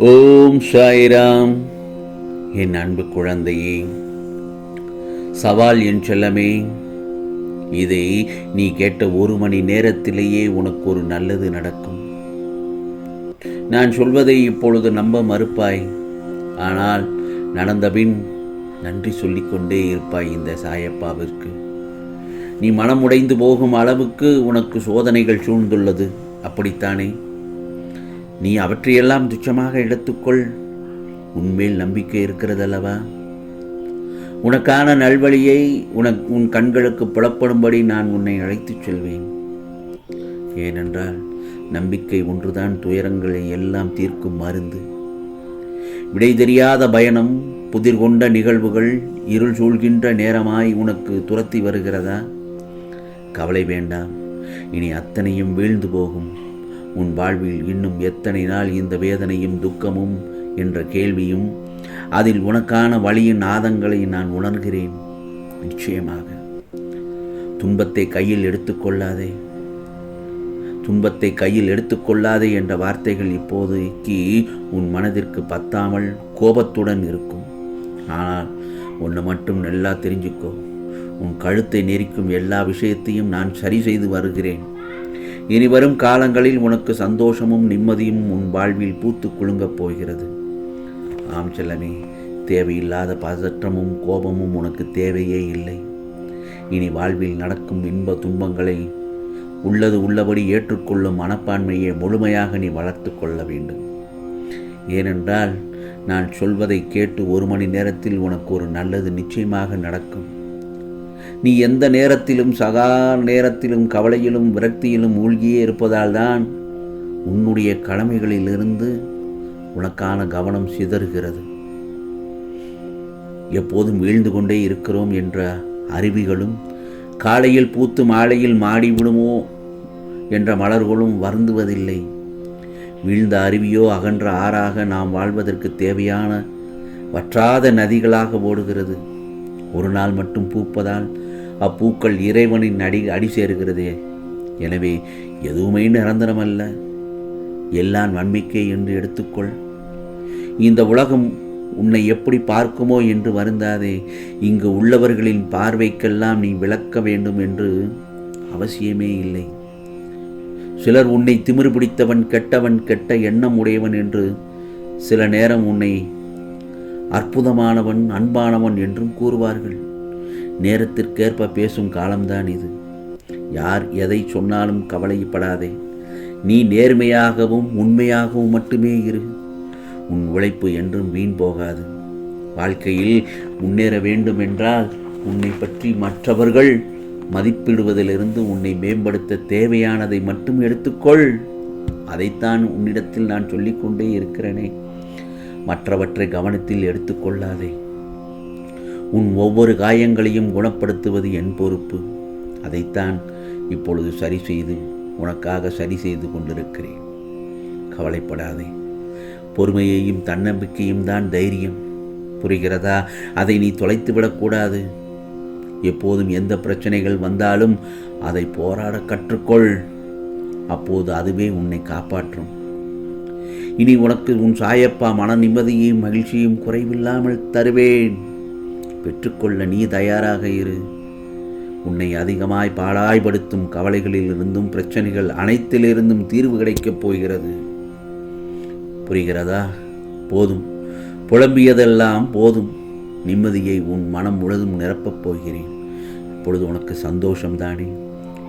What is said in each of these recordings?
ஓம் சாய்ராம். என் அன்பு குழந்தையே சவால் என் செல்லமே இதை நீ கேட்ட ஒரு மணி நேரத்திலேயே உனக்கு ஒரு நல்லது நடக்கும். நான் சொல்வதை இப்பொழுது நம்ப மறுப்பாய். ஆனால் நடந்தபின் நன்றி சொல்லிக்கொண்டே இருப்பாய் இந்த சாயப்பாவிற்கு. நீ மனமுடைந்து போகும் அளவுக்கு உனக்கு சோதனைகள் சூழ்ந்துள்ளது. அப்படித்தானே? நீ அவற்றையெல்லாம் துச்சமாக எடுத்துக்கொள். உன்மேல் நம்பிக்கை இருக்கிறதல்லவா? உனக்கான நல்வழியை உனக் உன் கண்களுக்கு புலப்படும்படி நான் உன்னை அழைத்துச் செல்வேன். ஏனென்றால் நம்பிக்கை ஒன்றுதான் துயரங்களை எல்லாம் தீர்க்கும் மருந்து. விடை தெரியாத பயணம் புதிர் கொண்ட நிகழ்வுகள் இருள் சூழ்கின்ற நேரமாய் உனக்கு துரத்தி வருகிறதா? கவலை வேண்டாம். இனி அத்தனையும் வீழ்ந்து போகும். உன் வாழ்வில் இன்னும் எத்தனை நாள் இந்த வேதனையும் துக்கமும் என்ற கேள்வியும் அதில் உனக்கான வழியின் நாதங்களை நான் உணர்கிறேன்? நிச்சயமாக. துன்பத்தை கையில் எடுத்துக்கொள்ளாதே. துன்பத்தை கையில் எடுத்துக்கொள்ளாதே என்ற வார்த்தைகள் இப்போதைக்கு உன் மனதிற்கு பத்தாமல் கோபத்துடன் இருக்கும். ஆனால் ஒன்று மட்டும் நல்லா தெரிஞ்சுக்கோ. உன் கழுத்தை நெரிக்கும் எல்லா விஷயத்தையும் நான் சரி செய்து வருகிறேன். இனி வரும் காலங்களில் உனக்கு சந்தோஷமும் நிம்மதியும் உன் வாழ்வில் பூத்து குலுங்கப் போகிறது. ஆம் செல்லமே தேவையில்லாத பதற்றமும் கோபமும் உனக்கு தேவையே இல்லை. இனி வாழ்வில் நடக்கும் இன்ப துன்பங்களை உள்ளது உள்ளபடி ஏற்றுக்கொள்ளும் மனப்பான்மையை முழுமையாக நீ வளர்த்து கொள்ள வேண்டும். ஏனென்றால் நான் சொல்வதை கேட்டு ஒரு மணி நேரத்தில் உனக்கு ஒரு நல்லது நிச்சயமாக நடக்கும். நீ எந்த நேரத்திலும் சகா நேரத்திலும் கவலையிலும் விரக்தியிலும் மூழ்கியே இருப்பதால் தான் உன்னுடைய கடமைகளிலிருந்து உனக்கான கவனம் சிதறுகிறது. எப்போதும் வீழ்ந்து கொண்டே இருக்கிறோம் என்ற அருவிகளும் காலையில் பூத்து மாலையில் மாடி விடுமோ என்ற மலர்களும் வருந்துவதில்லை. வீழ்ந்த அருவியோ அகன்ற ஆறாக நாம் வாழ்வதற்கு தேவையான வற்றாத நதிகளாக ஓடுகிறது. ஒரு நாள் மட்டும் பூப்பதால் அப்பூக்கள் இறைவனின் அடி அடி சேருகிறதே. எனவே எதுவுமே நிரந்தரமல்ல. எல்லாம் நம்பிக்கை என்று எடுத்துக்கொள். இந்த உலகம் உன்னை எப்படி பார்க்குமோ என்று வருந்தாதே. இங்கு உள்ளவர்களின் பார்வைக்கெல்லாம் நீ விளக்க வேண்டும் என்று அவசியமே இல்லை. சிலர் உன்னை திமிரு பிடித்தவன் கெட்டவன் கெட்ட எண்ணம் உடையவன் என்று சில நேரம் உன்னை அற்புதமானவன் அன்பானவன் என்றும் கூறுவார்கள். நேரத்திற்கேற்ப பேசும் காலம்தான் இது. யார் எதை சொன்னாலும் கவலைப்படாதே. நீ நேர்மையாகவும் உண்மையாகவும் மட்டுமே இரு. உன் உழைப்பு என்றும் வீண் போகாது. வாழ்க்கையில் முன்னேற வேண்டும் என்றால் உன்னை பற்றி மற்றவர்கள் மதிப்பிடுவதிலிருந்து உன்னை மேம்படுத்த தேவையானதை மட்டும் எடுத்துக்கொள். அதைத்தான் உன்னிடத்தில் நான் சொல்லிக்கொண்டே இருக்கிறேனே. மற்றவற்றை கவனத்தில் எடுத்துக்கொள்ளாதே. உன் ஒவ்வொரு காயங்களையும் குணப்படுத்துவது என் பொறுப்பு. அதைத்தான் இப்பொழுது சரி செய்து உனக்காக சரி செய்து கொண்டிருக்கிறேன். கவலைப்படாதே. பொறுமையையும் தன்னம்பிக்கையும் தான் தைரியம். புரிகிறதா? அதை நீ தொலைத்து விடக்கூடாது. எப்போதும் எந்த பிரச்சனைகள் வந்தாலும் அதை போராட கற்றுக்கொள். அப்போது அதுவே உன்னை காப்பாற்றும். இனி உனக்கு உன் சாயப்பா மன நிம்மதியையும் மகிழ்ச்சியும் குறைவில்லாமல் தருவேன். பெற்றுக்கொள்ள நீ தயாராக இரு. உன்னை அதிகமாய் பாடாய்படுத்தும் கவலைகளிலிருந்தும் பிரச்சனைகள் அனைத்திலிருந்தும் தீர்வு கிடைக்கப் போகிறது. புரிகிறதா? போதும். புலம்பியதெல்லாம் போதும். நிம்மதியை உன் மனம் முழுதும் நிரப்பப் போகிறேன். இப்பொழுது உனக்கு சந்தோஷம்தானே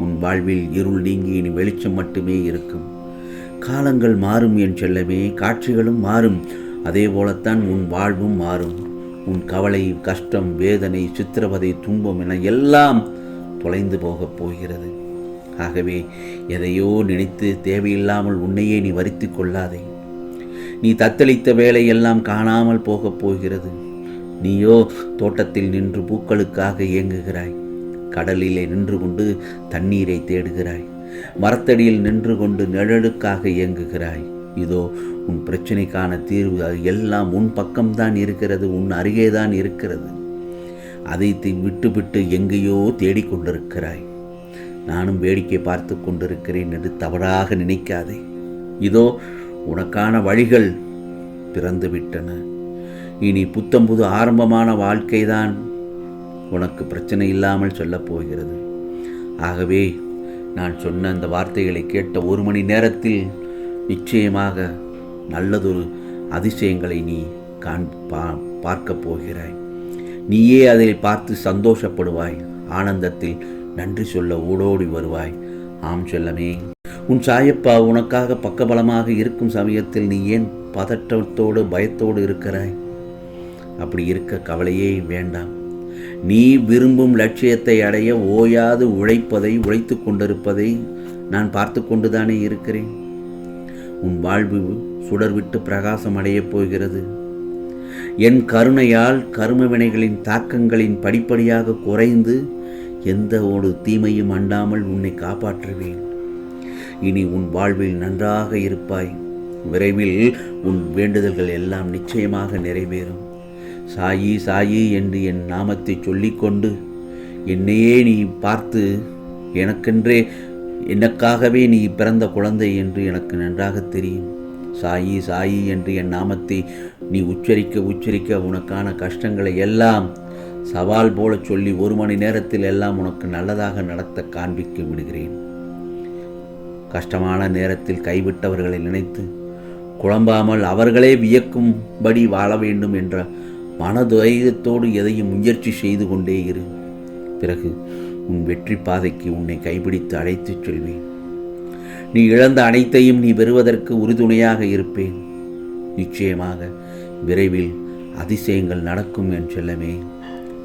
உன் வாழ்வில் இருள் நீங்கி இனி வெளிச்சம் மட்டுமே இருக்கும். காலங்கள் மாறும் என் செல்லமே காட்சிகளும் மாறும். அதே போலத்தான் உன் வாழ்வும் மாறும். உன் கவலை கஷ்டம் வேதனை சித்திரவதை துன்பம் என எல்லாம் தொலைந்து போகப் போகிறது. ஆகவே எதையோ நினைத்து தேவையில்லாமல் உன்னையே நீ வரித்து கொள்ளாதே. நீ தத்தளித்த வேலையெல்லாம் காணாமல் போகப் போகிறது. நீயோ தோட்டத்தில் நின்று பூக்களுக்காக இயங்குகிறாய். கடலிலே நின்று கொண்டு தண்ணீரை தேடுகிறாய். மரத்தடியில் நின்று கொண்டு நிழலுக்காக இயங்குகிறாய். இதோ உன் பிரச்சனைக்கான தீர்வு அது எல்லாம் உன் பக்கம்தான் இருக்கிறது உன் அருகேதான் இருக்கிறது. அதை விட்டுவிட்டு எங்கேயோ தேடிக்கொண்டிருக்கிறாய் நானும் வேடிக்கை பார்த்து கொண்டிருக்கிறேன் என்று தவறாக நினைக்காதே. இதோ உனக்கான வழிகள் பிறந்துவிட்டன. இனி புத்தம்புது ஆரம்பமான வாழ்க்கைதான். உனக்கு பிரச்சனை இல்லாமல் சொல்லப் போகிறது. ஆகவே நான் சொன்ன அந்த வார்த்தைகளை கேட்ட ஒரு மணி நேரத்தில் நிச்சயமாக நல்லதொரு அதிசயங்களை நீ காண் பா பார்க்கப் போகிறாய். நீயே அதை பார்த்து சந்தோஷப்படுவாய். ஆனந்தத்தில் நன்றி சொல்ல ஓடோடி வருவாய். ஆம் செல்லமே. உன் சாயப்பா உனக்காக பக்கபலமாக இருக்கும் சமயத்தில் நீ ஏன் பதற்றத்தோடு பயத்தோடு இருக்கிறாய்? அப்படி இருக்க கவலையே வேண்டாம். நீ விரும்பும் லட்சியத்தை அடைய ஓயாது உழைப்பதை உழைத்து கொண்டிருப்பதை நான் பார்த்து கொண்டுதானே இருக்கிறேன். உன் வாழ்வு சுடர்விட்டு பிரகாசம் அடையப் போகிறது. என் கருணையால் கரும வினைகளின் தாக்கங்களின் படிப்படியாக குறைந்து எந்த ஒரு தீமையும் அண்டாமல் உன்னை காப்பாற்றுவேன். இனி உன் வாழ்வில் நன்றாக இருப்பாய். விரைவில் உன் வேண்டுதல்கள் எல்லாம் நிச்சயமாக நிறைவேறும். சாயி சாயி என்று என் நாமத்தை சொல்லிக்கொண்டு என்னையே நீ பார்த்து எனக்கென்றே எனக்காகவே நீ பிறந்த குழந்தை என்று எனக்கு நன்றாக தெரியும். சாயி சாயி என்று என் நாமத்தை நீ உச்சரிக்க உச்சரிக்க உனக்கான கஷ்டங்களை எல்லாம் சவால் போல சொல்லி ஒரு மணி நேரத்தில் எல்லாம் உனக்கு நல்லதாக நடத்த காண்பிக்க விடுகிறேன். கஷ்டமான நேரத்தில் கைவிட்டவர்களை நினைத்து குழம்பாமல் அவர்களே வியக்கும்படி வாழ வேண்டும் என்ற மனதைரியத்தோடு எதையும் முயற்சி செய்து கொண்டே இரு. பிறகு உன் வெற்றி பாதைக்கு உன்னை கைப்பிடித்து அழைத்துச் செல்வேன். நீ இழந்த அனைத்தையும் நீ பெறுவதற்கு உறுதுணையாக இருப்பேன். நிச்சயமாக விரைவில் அதிசயங்கள் நடக்கும் என் செல்லமே.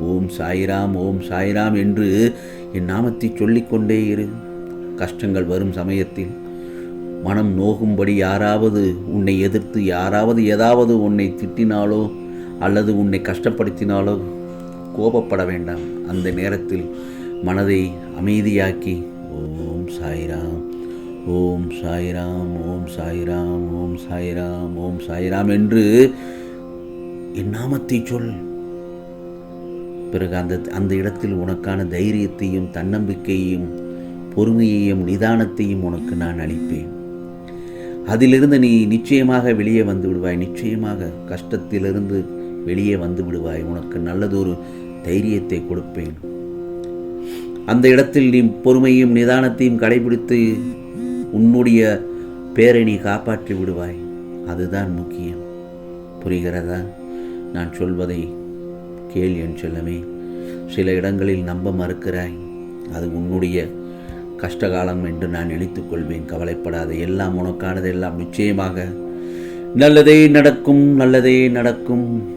ஓம் சாய்ராம் ஓம் சாய்ராம் என்று என் நாமத்தை சொல்லிக்கொண்டே இரு. கஷ்டங்கள் வரும் சமயத்தில் மனம் நோகும்படி யாராவது உன்னை எதிர்த்து யாராவது ஏதாவது உன்னை திட்டினாலோ அல்லது உன்னை கஷ்டப்படுத்தினாலோ கோபப்பட வேண்டாம். அந்த நேரத்தில் மனதை அமைதியாக்கி ஓம் சாய்ராம் ஓம் சாய்ராம் ஓம் சாய்ராம் ஓம் சாய்ராம் ஓம் சாய்ராம் என்று என் நாமத்தை சொல். பிறகு அந்த அந்த இடத்தில் உனக்கான தைரியத்தையும் தன்னம்பிக்கையையும் பொறுமையையும் நிதானத்தையும் உனக்கு நான் அளிப்பேன். அதிலிருந்து நீ நிச்சயமாக வெளியே வந்து விடுவாய். நிச்சயமாக கஷ்டத்திலிருந்து வெளியே வந்து விடுவாய். உனக்கு நல்லதொரு தைரியத்தை கொடுப்பேன். அந்த இடத்தில் நீ பொறுமையும் நிதானத்தையும் கடைபிடித்து உன்னுடைய பேரை நீ காப்பாற்றி விடுவாய். அதுதான் முக்கியம். புரிகிறதா? நான் சொல்வதை கேள் என் செல்லமே. சில இடங்களில் நம்ப மறுக்கிறாய். அது உன்னுடைய கஷ்டகாலம் என்று நான் நினைத்துக் கொள்வேன் கவலைப்படாத. எல்லாம் உனக்கானது எல்லாம் நிச்சயமாக நல்லதே நடக்கும் நல்லதே நடக்கும்.